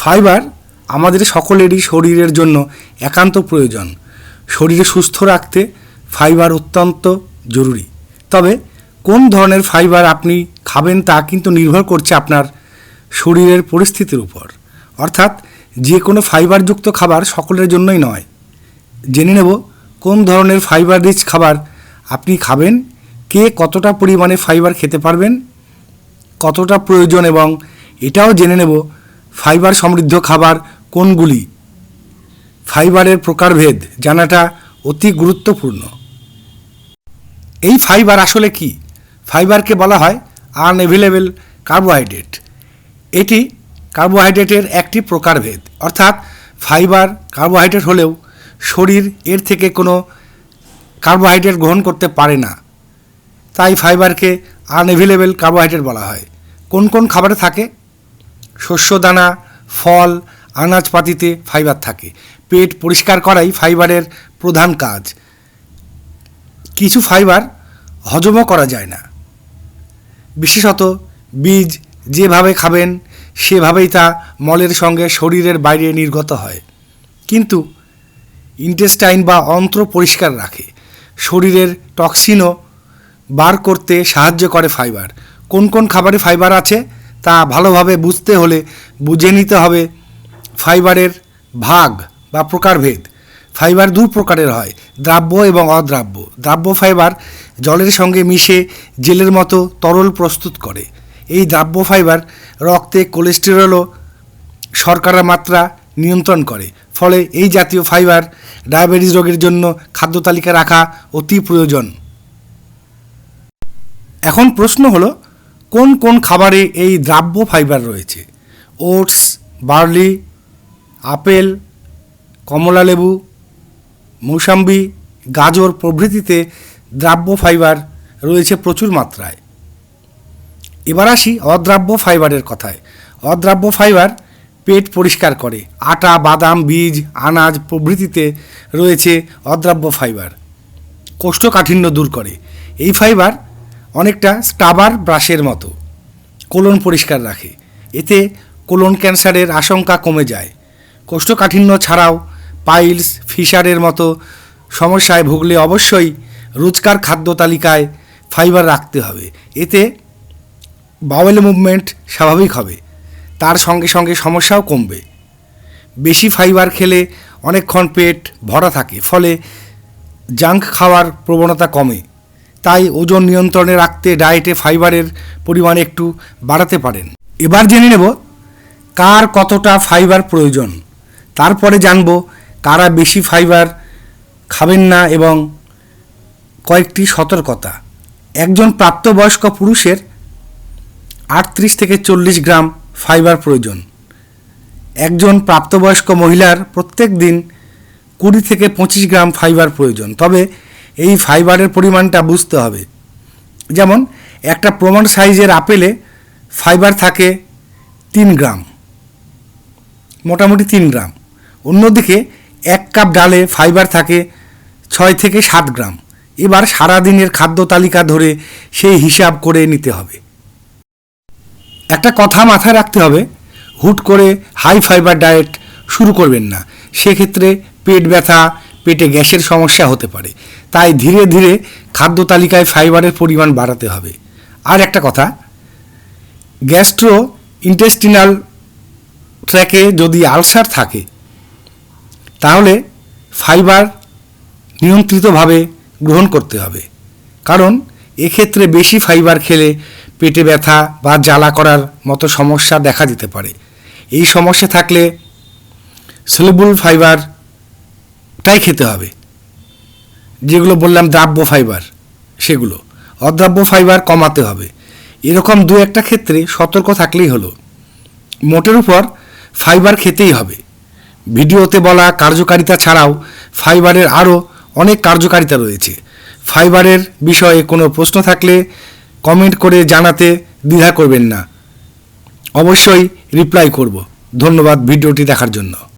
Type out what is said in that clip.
Fibre আমাদের সকলেরই শরীরের জন্য একান্ত প্রয়োজন। শরীরে সুস্থ রাখতে ফাইবার অত্যন্ত জরুরি। তবে কোন ধরনের ফাইবার আপনি খাবেন তা কিন্তু নির্ভর করছে আপনার শরীরের পরিস্থিতির উপর। অর্থাৎ যে কোনো ফাইবারযুক্ত খাবার সকলের জন্যই নয়। জেনে নেব কোন ধরনের ফাইবার রিচ খাবার আপনি খাবেন, কে কতটা পরিমাণে ফাইবার খেতে পারবেন, কতটা প্রয়োজন এবং এটাও জেনে নেব ফাইবার সমৃদ্ধ খাবার কোনগুলি? ফাইবারের প্রকারভেদ জানাটা অতি গুরুত্বপূর্ণ। এই ফাইবার আসলে কি? ফাইবারকে বলা হয় আনএভেলেবেল কার্বোহাইড্রেট। এটি কার্বোহাইড্রেটের একটি প্রকারভেদ। অর্থাৎ ফাইবার কার্বোহাইড্রেট হলেও শরীর এর থেকে কোনো কার্বোহাইড্রেট গ্রহণ করতে পারে না। তাই ফাইবারকে আনএভেলেবেল কার্বোহাইড্রেট বলা হয়। কোন কোন খাবারে থাকে? শস্যদানা, ফল আনাজপাতিতে ফাইবার থাকে। পেট পরিষ্কার করাই ফাইবারের প্রধান কাজ। কিছু ফাইবার হজমও করা যায় না। বিশেষত বীজ যেভাবে খাবেন, সেভাবেই তা মলের সঙ্গে শরীরের বাইরে নির্গত হয়। কিন্তু ইন্টেস্টাইন বা অন্ত্র পরিষ্কার রাখে। শরীরের টক্সিনও বার করতে সাহায্য করে ফাইবার কোন কোন খাবারে ফাইবার আছে? তা ভালোভাবে বুঝতে হলে বুঝে নিতে হবে ফাইবারের ভাগ বা প্রকারভেদ। ফাইবার দু প্রকারের হয়, দ্রাব্য এবং অদ্রাব্য। দ্রাব্য ফাইবার জলের সঙ্গে মিশে জেলের মতো তরল প্রস্তুত করে। এই দ্রাব্য ফাইবার রক্তে কোলেস্টেরল ও শর্করার মাত্রা নিয়ন্ত্রণ করে। ফলে এই জাতীয় ফাইবার ডায়াবেটিস রোগের জন্য খাদ্য তালিকা রাখা অতি প্রয়োজন। এখন প্রশ্ন হলো কোন কোন খাবারে এই দ্রাব্য ফাইবার রয়েছে? ওটস, বার্লি, আপেল কমলালেবু মৌসাম্বি, গাজর প্রভৃতিতে দ্রাব্য ফাইবার রয়েছে প্রচুর মাত্রায়। এবার আসি অদ্রাব্য ফাইবারের কথায়। অদ্রাব্য ফাইবার পেট পরিষ্কার করে। আটা, বাদাম, বীজ, আনাজ প্রভৃতিতে রয়েছে অদ্রাব্য ফাইবার। কোষ্ঠকাঠিন্য দূর করে। এই ফাইবার অনেকটা স্টাবার ব্রাশের মতো। কোলন পরিষ্কার রাখে। এতে কোলন ক্যান্সারের আশঙ্কা কমে যায়। কোষ্ঠকাঠিন্য ছাড়াও পাইলস, ফিশারের মতো সমস্যায় ভুগলে অবশ্যই রোজকার খাদ্য তালিকায় ফাইবার রাখতে হবে। এতে বাওয়েল মুভমেন্ট স্বাভাবিক হবে। তার সঙ্গে সঙ্গে সমস্যাও কমবে। বেশি ফাইবার খেলে অনেকক্ষণ পেট ভরা থাকে। ফলে জাঙ্ক খাওয়ার প্রবণতা কমে। তাই ওজন নিয়ন্ত্রণে রাখতে ডায়েটে ফাইবারের পরিমাণ একটু বাড়াতে পারেন। এবার জেনে নেব কার কতটা ফাইবার প্রয়োজন। তারপরে জানব কারা বেশি ফাইবার খাবেন না এবং কয়েকটি সতর্কতা। একজন প্রাপ্তবয়স্ক পুরুষের আটত্রিশ থেকে চল্লিশ গ্রাম ফাইবার প্রয়োজন। একজন প্রাপ্তবয়স্ক মহিলার প্রত্যেক দিন কুড়ি থেকে পঁচিশ গ্রাম ফাইবার প্রয়োজন। তবে এই ফাইবারের পরিমাণটা বুঝতে হবে। যেমন, একটা প্রমাণ সাইজের আপেলে ফাইবার থাকে তিন গ্রাম, মোটামুটি তিন গ্রাম। অন্যদিকে, এক কাপ ডালে ফাইবার থাকে ছয় থেকে সাত গ্রাম। এবার সারাদিনের খাদ্য তালিকা ধরে সেই হিসাব করে নিতে হবে। একটা কথা মাথায় রাখতে হবে, হুট করে হাই ফাইবার ডায়েট শুরু করবেন না। সেক্ষেত্রে পেট ব্যথা পেটে গ্যাসের সমস্যা হতে পারে। তাই ধীরে ধীরে খাদ্য তালিকায় ফাইবারের পরিমাণ বাড়াতে হবে। আর একটা কথা গ্যাস্ট্রো ইন্টেস্টিনাল ট্র্যাকে যদি আলসার থাকে, তাহলে ফাইবার নিয়ন্ত্রিতভাবে গ্রহণ করতে হবে। কারণ এক্ষেত্রে বেশি ফাইবার খেলে পেটে ব্যথা বা জ্বালা করার মতো সমস্যা দেখা দিতে পারে। এই সমস্যা থাকলে সলিবল ফাইবারটাই খেতে হবে। যেগুলো বললাম দ্রাব্য ফাইবার সেগুলো। অদ্রাব্য ফাইবার কমাতে হবে। এরকম দু একটা ক্ষেত্রে সতর্ক থাকলেই হলো। মোটের উপর ফাইবার খেতেই হবে। ভিডিওতে বলা কার্যকারিতা ছাড়াও ফাইবারের আরও অনেক কার্যকারিতা রয়েছে। ফাইবারের বিষয়ে কোনো প্রশ্ন থাকলে কমেন্ট করে জানাতে দ্বিধা করবেন না। অবশ্যই রিপ্লাই করব। ধন্যবাদ ভিডিওটি দেখার জন্য।